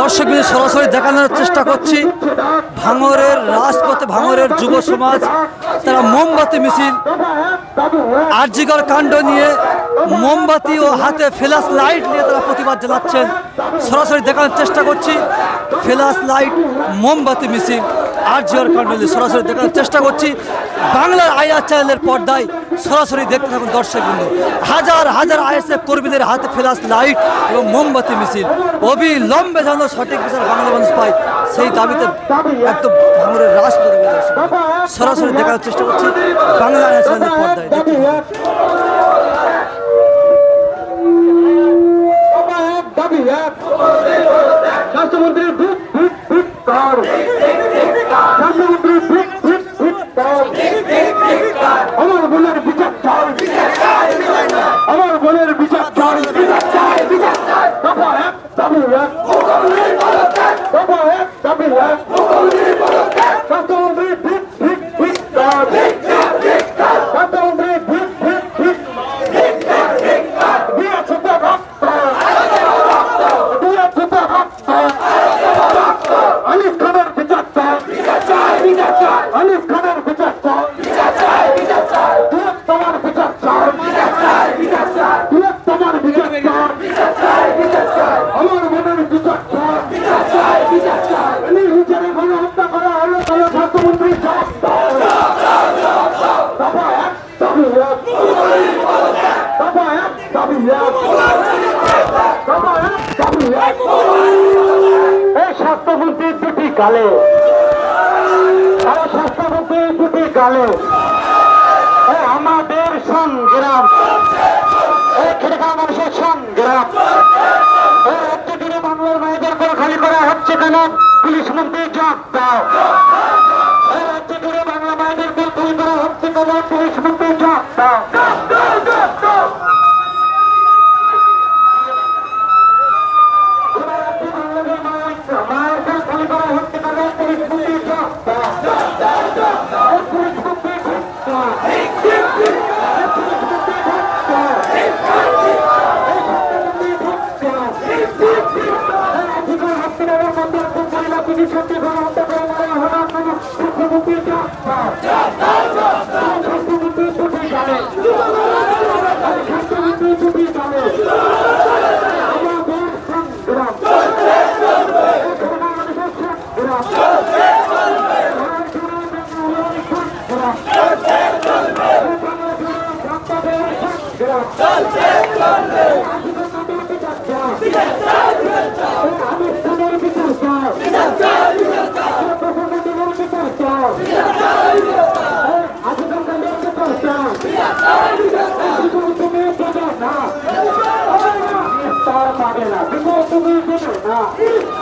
দর্শক বিন্দু সরাসরি দেখানোর চেষ্টা করছি। ভাঙরের রাজপথে ভাঙরের যুব সমাজ, তারা মোমবাতি মিছিল, আর্জিকর কাণ্ড নিয়ে মোমবাতি ও হাতে ফ্ল্যাশ লাইট নিয়ে তারা প্রতিবাদ জানাচ্ছেন। সরাসরি দেখানোর চেষ্টা করছি ফ্ল্যাশ লাইট, মোমবাতি মিছিল। আর্জিকর কাণ্ড নিয়ে সরাসরি দেখানোর চেষ্টা করছি বাংলার আইআর চ্যানেলের পর্দায় সরাসরি দেখতে থাকুন দর্শক বিন্দু হাজার হাজার আইএসএফ কর্মীদের হাতে ফ্ল্যাশ লাইট এবং মোমবাতি মিছিল অবিলম্বে যেন সঠিক বিচার বাংলা মানুষ পায় সেই দাবিতে একদম ভাঙরের নেমে সরাসরি দেখানোর চেষ্টা করছি বাংলা আইআর চ্যানেলের পর্দায় দেখতে Stop it, left. Come on, everybody. এই স্বাস্থ্যমন্ত্রীর দুটি আরে স্বাস্থ্যমন্ত্রীর দুটি গালে। আমাদের সংগ্রাম। এই খেটে মানুষের সংগ্রাম। রাজ্য জুড়ে বাংলার মেয়েদের করে খালি করা হচ্ছে কেন? পুলিশ মন্ত্রী জবাব দাও। পাবে Yeah.